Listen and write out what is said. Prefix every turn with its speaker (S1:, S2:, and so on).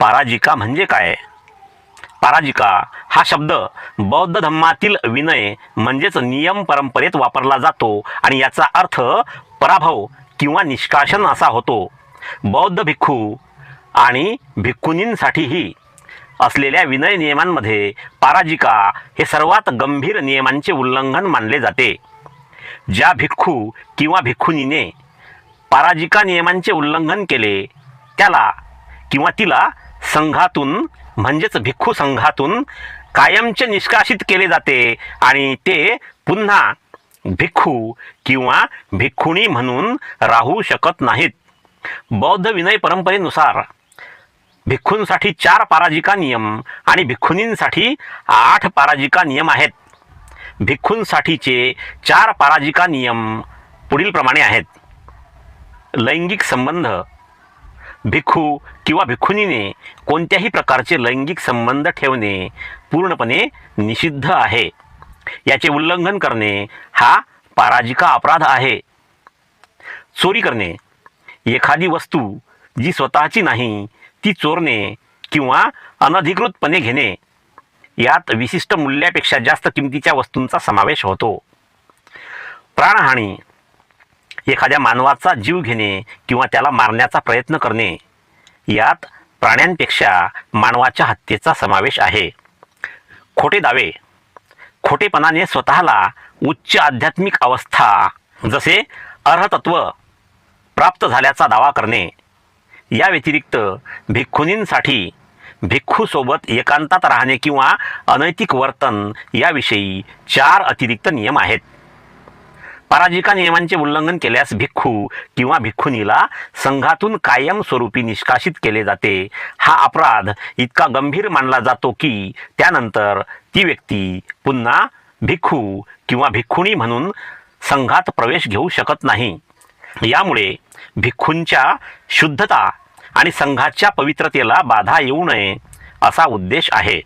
S1: पाराजिका म्हणजे काय? पाराजिका हा शब्द बौद्ध धम्मातील विनय म्हणजेच नियम परंपरेत वापरला जातो आणि याचा अर्थ पराभव किंवा निष्कासन असा होतो. बौद्ध भिक्खू आणि भिक्खुनींसाठीही असलेल्या विनय नियमांमध्ये पाराजिका हे सर्वात गंभीर नियमांचे उल्लंघन मानले जाते. ज्या भिक्खू किंवा भिक्खुनीने पाराजिका नियमांचे उल्लंघन केले त्याला किंवा तिला संघातून म्हणजेच भिक्खू संघातून कायमचे निष्कासित केले जाते आणि ते पुन्हा भिक्खू किंवा भिक्खुणी म्हणून राहू शकत नाहीत. बौद्ध विनय परंपरेनुसार भिक्खूंसाठी चार पाराजिका नियम आणि भिक्खुनींसाठी आठ पाराजिका नियम आहेत. भिक्खूंसाठीचे चार पाराजिका नियम पुढील प्रमाणे आहेत. लैंगिक संबंध भिक्खू किंवा भिक्खुनीने कोणत्याही प्रकारचे लैंगिक संबंध ठेवणे पूर्णपणे निषिद्ध आहे. याचे उल्लंघन करणे हा पाराजिका अपराध आहे. चोरी करणे एखादी वस्तू जी स्वतःची नाही ती चोरणे किंवा अनधिकृतपणे घेणे यात विशिष्ट मूल्यापेक्षा जास्त किमतीच्या वस्तूंचा समावेश होतो. प्राणहानी एखाद्या मानवाचा जीव घेणे किंवा त्याला मारण्याचा प्रयत्न करणे. यात प्राण्यांपेक्षा मानवाच्या हत्येचा समावेश आहे. खोटे दावे. खोटेपणाने स्वतःला उच्च आध्यात्मिक अवस्था जसे अर्हतत्व प्राप्त झाल्याचा दावा करणे. या व्यतिरिक्त भिक्खुनींसाठी भिक्खूसोबत एकांतात राहणे किंवा अनैतिक वर्तन याविषयी चार अतिरिक्त नियम आहेत. पराजिका नियमांचे उल्लंघन केल्यास भिक्खू किंवा भिक्खुनीला संघातून कायमस्वरूपी निष्कासित केले जाते. हा अपराध इतका गंभीर मानला जातो की त्यानंतर ती व्यक्ती पुन्हा भिक्खू किंवा भिक्खुणी म्हणून संघात प्रवेश घेऊ शकत नाही. यामुळे भिक्खूंच्या शुद्धता आणि संघाच्या पवित्रतेला बाधा येऊ नये असा उद्देश आहे.